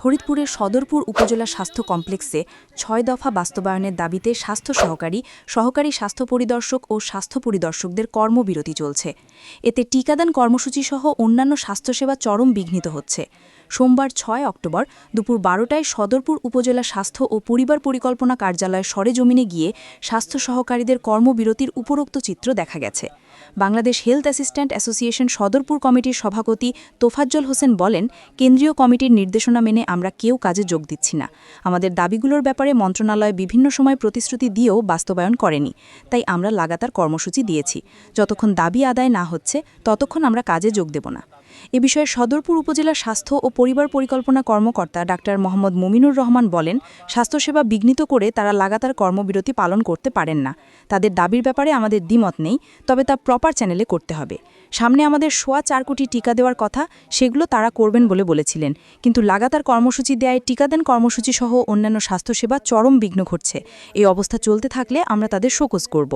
ফরিদপুরের সদরপুর উপজেলা স্বাস্থ্য কমপ্লেক্সে ছয় দফা বাস্তবায়নের দাবিতে স্বাস্থ্য সহকারী সহকারী স্বাস্থ্য পরিদর্শক ও স্বাস্থ্য পরিদর্শকদের কর্মবিরতি চলছে। এতে টিকাদান কর্মসূচিসহ অন্যান্য স্বাস্থ্যসেবা চরম বিঘ্নিত হচ্ছে। সোমবার ছয় অক্টোবর দুপুর বারোটায় সদরপুর উপজেলা স্বাস্থ্য ও পরিবার পরিকল্পনা কার্যালয় সরেজমিনে গিয়ে স্বাস্থ্য সহকারীদের কর্মবিরতির উপরোক্ত চিত্র দেখা গেছে। Bangladesh health assistant association Sadarpur কমিটির সভাপতি তোফাজ্জল হোসেন বলেন, কেন্দ্রীয় কমিটির নির্দেশনা মেনে আমরা কেউ কাজে যোগ দিচ্ছি না। আমাদের দাবিগুলোর ব্যাপারে মন্ত্রণালয় বিভিন্ন সময় প্রতিশ্রুতি দিয়েও বাস্তবায়ন করেনি। তাই আমরা লাগাতার কর্মসূচি দিয়েছি। যতক্ষণ দাবি আদায় না হচ্ছে, ততক্ষণ আমরা কাজে যোগ দেব না। এ বিষয়ে সদরপুর উপজেলা স্বাস্থ্য ও পরিবার পরিকল্পনা কর্মকর্তা ডাক্তার মোহাম্মদ মুমিনুর রহমান বলেন, স্বাস্থ্যসেবা বিঘ্নিত করে তারা লাগাতার কর্মবিরতি পালন করতে পারেন না। তাদের দাবির ব্যাপারে আমাদের দ্বিমত নেই, তবে তা প্রপার চ্যানেলে করতে হবে। সামনে আমাদের সোয়া চার কোটি টিকা দেওয়ার কথা, সেগুলো তারা করবেন বলে বলেছিলেন। কিন্তু লাগাতার কর্মসূচি দেয় টিকাদান কর্মসূচি সহ অন্যান্য স্বাস্থ্যসেবা চরম বিঘ্ন ঘটছে। এই অবস্থা চলতে থাকলে আমরা তাদের শোকজ করব।